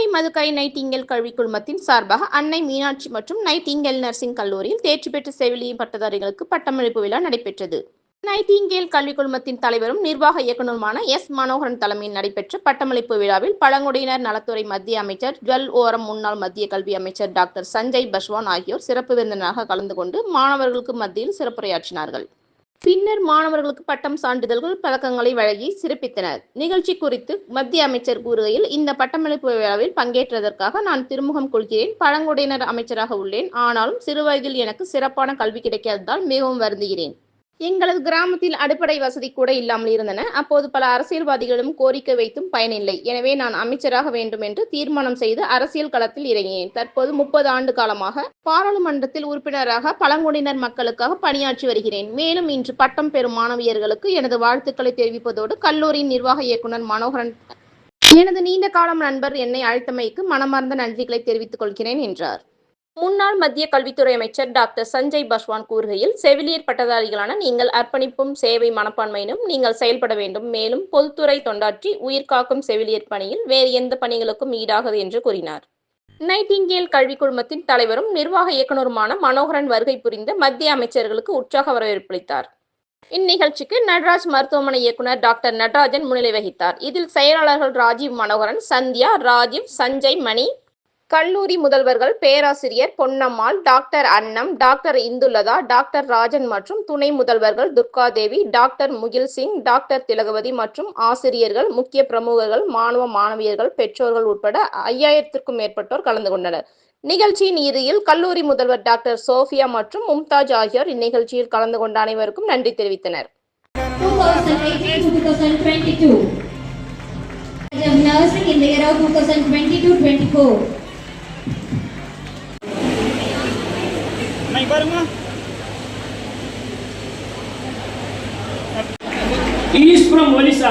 Kovai Madukkarai Nightingale கல்விக் குழுமத்தின் சார்பாக அன்னை மீனாட்சி மற்றும் நைட்டிங்கல் நர்சிங் கல்லூரியில் தேர்ச்சி பெற்ற செவிலியம் பட்டதாரிகளுக்கு பட்டமளிப்பு விழா நடைபெற்றது. நைட்டிங்கேல் கல்விக் குழுமத்தின் தலைவரும் நிர்வாக இயக்குநருமான எஸ். மனோகரன் தலைமையில் நடைபெற்ற பட்டமளிப்பு விழாவில் பழங்குடியினர் நலத்துறை மத்திய அமைச்சர் ஜுவல் ஓரம் முன்னாள் மத்திய கல்வி அமைச்சர் டாக்டர் சஞ்சய் பஸ்வான் ஆகியோர் சிறப்பு விருந்தினராக கலந்து கொண்டு மாணவர்களுக்கு மத்தியில் சிறப்புரையாற்றினார்கள். பின்னர் மாணவர்களுக்கு பட்டம் சான்றிதழ்கள் பதக்கங்களை வழங்கி சிறப்பித்தனர். நிகழ்ச்சி குறித்து மத்திய அமைச்சர் கூறுகையில் இந்த பட்டமளிப்பு விழாவில் பங்கேற்றதற்காக நான் திருமுகம் கொள்கிறேன் பழங்குடியினர் அமைச்சராக உள்ளேன். ஆனாலும் சிறுவயதில் எனக்கு சிறப்பான கல்வி கிடைக்காததால் மிகவும் வருந்துகிறேன். எங்களது கிராமத்தில் அடிப்படை வசதி கூட இல்லாமல் இருந்தன. அப்போது பல அரசியல்வாதிகளும் கோரிக்கை வைத்தும் பயனில்லை. எனவே நான் அமைச்சராக வேண்டும் என்று தீர்மானம் செய்து அரசியல் களத்தில் இறங்கினேன். தற்போது முப்பது ஆண்டு காலமாக பாராளுமன்றத்தில் உறுப்பினராக பழங்குடியினர் மக்களுக்காக பணியாற்றி வருகிறேன். மேலும் இன்று பட்டம் பெறும் மாணவியர்களுக்கு எனது வாழ்த்துக்களை தெரிவிப்பதோடு கல்லூரியின் நிர்வாக இயக்குனர் மனோகரன் எனது நீண்ட காலம் நண்பர் என்னை அழைத்தமைக்கு மனமார்ந்த நன்றிகளை தெரிவித்துக் கொள்கிறேன் என்றார். முன்னாள் மத்திய கல்வித்துறை அமைச்சர் டாக்டர் சஞ்சய் பஸ்வான் கூறுகையில் செவிலியர் பட்டதாரிகளான நீங்கள் அர்ப்பணிப்பும் சேவை மனப்பான்மையினும் நீங்கள் செயல்பட வேண்டும். மேலும் பொதுத்துறை தொண்டாற்றி உயிர்காக்கும் செவிலியர் பணியில் வேறு எந்த பணிகளுக்கும் ஈடாகாது என்று கூறினார். நைட்டிங்கேல் கல்விக் குழுமத்தின் தலைவரும் நிர்வாக இயக்குநருமான மனோகரன் வருகை புரிந்த மத்திய அமைச்சர்களுக்கு உற்சாக வரவேற்பளித்தார் இந்நிகழ்ச்சிக்கு நடராஜ் மருத்துவமனை இயக்குனர் டாக்டர் நடராஜன் முன்னிலை வகித்தார். இதில் செயலாளர்கள் ராஜீவ் மனோகரன் சந்தியா ராஜீவ் சஞ்சய் மணி கல்லூரி முதல்வர்கள் பேராசிரியர் Ponnammal doctor Annam doctor Indhulatha doctor Rajan மற்றும் துணை முதல்வர்கள் துர்காதேவி டாக்டர் முகில் சிங் டாக்டர் திலகவதி மற்றும் ஆசிரியர்கள் முக்கிய பிரமுகர்கள் மாணவ மாணவியர்கள் பெற்றோர்கள் உட்பட ஐயாயிரத்திற்கும் மேற்பட்டோர் கலந்து கொண்டனர் நிகழ்ச்சியின் இறுதியில் கல்லூரி முதல்வர் டாக்டர் சோஃபியா மற்றும் மும்தாஜ் ஆகியோர் இந்நிகழ்ச்சியில் கலந்து கொண்ட அனைவருக்கும் நன்றி தெரிவித்தனர் nursing in the year of 2022-24. May பாருங்க He is from Odisha.